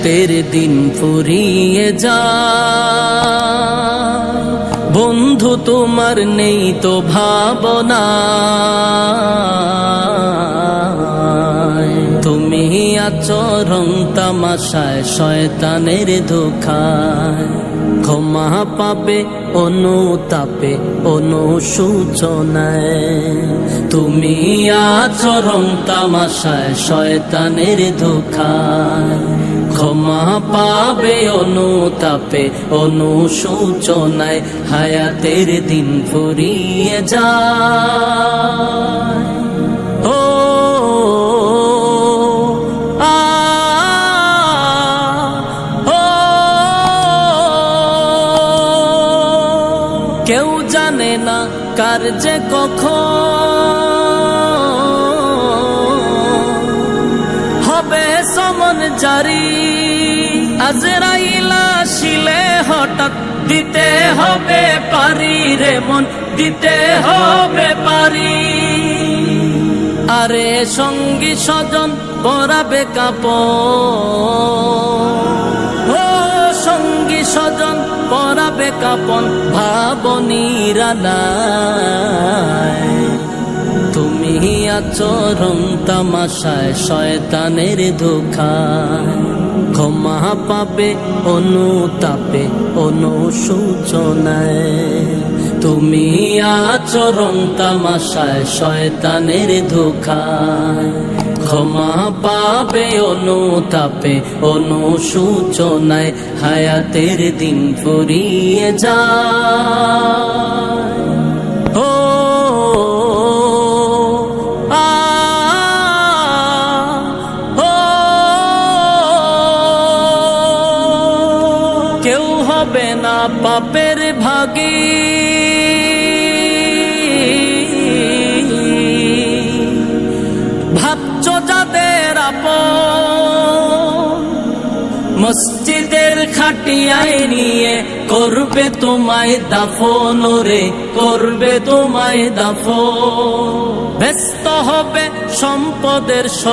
হায়াতের দিন ফুরিয়ে যা। বন্ধু তোমার নেই তো ভাবনা। তুমি আচরণ তামাশায় শয়তানের ধোখায় ক্ষমা পাবে অনুতাপে অনুসূচনায়। তুমি আচরণ তামাশায় শয়তানের ধোখায় ক্ষমা পাবে অনুতাপে অনুসূচনায় হায়াতের দিন ফুরিয়ে ও। কেউ জানে না কার যে কখন সমন জারি। আজরাইলা শিলে হঠাৎ দিতে হবে পারি রে মন, দিতে হবে পারি। আরে সঙ্গী স্বজন পরাবে কাপ সঙ্গী স্বজন পরাবে কাপন ভাবনিরালায় তুমি আচরণ তামাশায় শয়তানের ধোখায় ক্ষমা পাবে, অনুতাপে, অনুসূচনায়। তুমি আচরণ তামাশায় শয়তানের ধোখায় ক্ষমা পাবে, অনুতাপে, অনুসূচনায়। হায়াতের দিন ফুরিয়ে যায়। হবে না পাপের ভাগী। ভাবছ যাদের মসজিদের খাটিয়ায় নিয়ে করবে তোমায় দাফন রে, করবে তোমায় দাফন। ব্যস্ত হবে সম্পদের স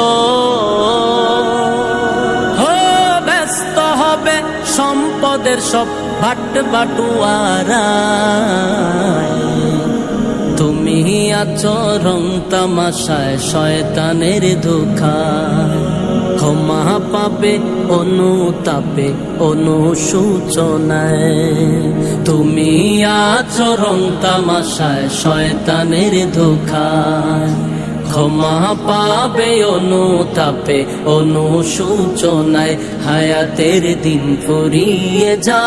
সব ভাট বাটুয়ারায় তুমি আচরণ তামাশায় শয়তানের ধোখায় ক্ষমা পাবে অনুতাপে অনুসূচনায়। তুমি আচরণ তামাশায় শয়তানের ধোখায় ক্ষমা পাবে অনুতাপে অনুসূচনায় হায়াতের দিন ফুরিয়ে যা।